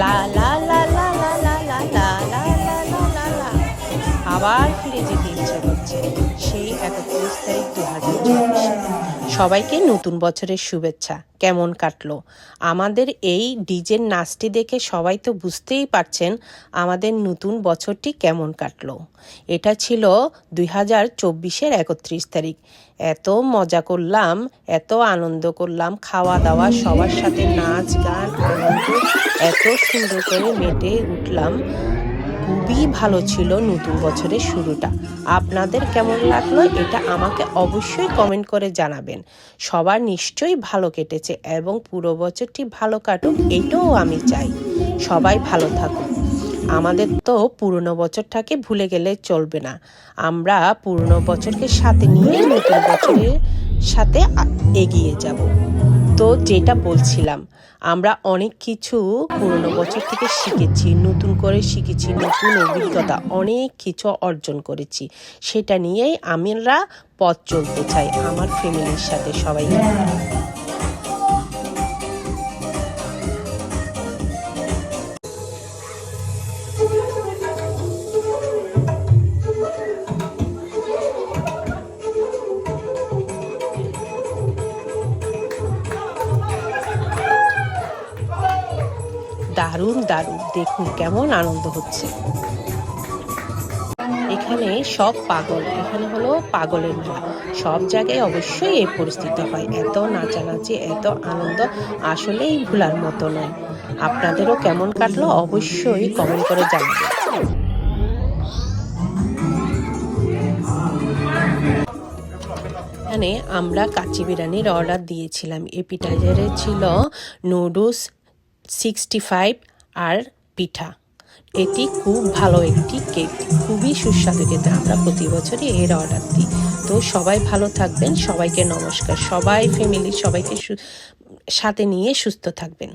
লা লা লা লা লা লা লা লা লা লা লা লা লা আবার ফিরে যেতে ইচ্ছে করছে সেই একত্রিশ তারিখ দু হাজার সবাইকে নতুন বছরের শুভেচ্ছা। কেমন কাটলো? আমাদের এই ডিজের নাচটি দেখে সবাই তো বুঝতেই পারছেন আমাদের নতুন বছরটি কেমন কাটলো। এটা ছিল দুই হাজার চব্বিশের একত্রিশ তারিখ। এত মজা করলাম, এত আনন্দ করলাম খাওয়া দাওয়া সবার সাথে নাচ, গান, আনন্দ, এত সুন্দর করে মেটে উঠলাম। খুবই ভালো ছিল নতুন বছরের শুরুটা। আপনাদের কেমন লাগল এটা আমাকে অবশ্যই কমেন্ট করে জানাবেন। সবার নিশ্চয়ই ভালো কেটেছে এবং পুরো বছরটি ভালো কাটুক এটাও আমি চাই। সবাই ভালো থাকুক। আমাদের তো পুরনো বছরটাকে ভুলে গেলে চলবে না। আমরা পুরনো বছরকে সাথে নিয়ে নতুন বছরের সাথে এগিয়ে যাব। তো যেটা বলছিলাম, আমরা অনেক কিছু পুরনো বছর থেকে শিখেছি, নতুন করে শিখেছি, নতুন অভিজ্ঞতা, অনেক কিছু অর্জন করেছি। সেটা নিয়েই আমরা পথ চলতে চাই, আমার ফ্যামিলির সাথে সবাই। দারুণ দারুণ। দেখুন কেমন আনন্দ হচ্ছে। এখানে সব পাগল। এখানে হলো পাগলের মেলা। সব জায়গায় অবশ্যই এই পরিস্থিতি হয়। এত নাচানাচি, এত আনন্দ আসলেই ভুলার মতো নয়। আপনাদেরও কেমন কাটলো অবশ্যই কমেন্ট করে জানাবেন। এখানে আমরা কাচি বিরিয়ানির অর্ডার দিয়েছিলাম। এপিটাইজারে ছিল নুডলস সিক্সটি ফাইভ আর পিঠা। এটি খুব ভালো একটি কেক। খুবই সুস্বাদু খেতে। আমরা প্রতি বছরই এর অর্ডার দিই। তো সবাই ভালো থাকবেন। সবাইকে নমস্কার। সবাই ফ্যামিলি সবাইকে সাথে নিয়ে সুস্থ থাকবেন।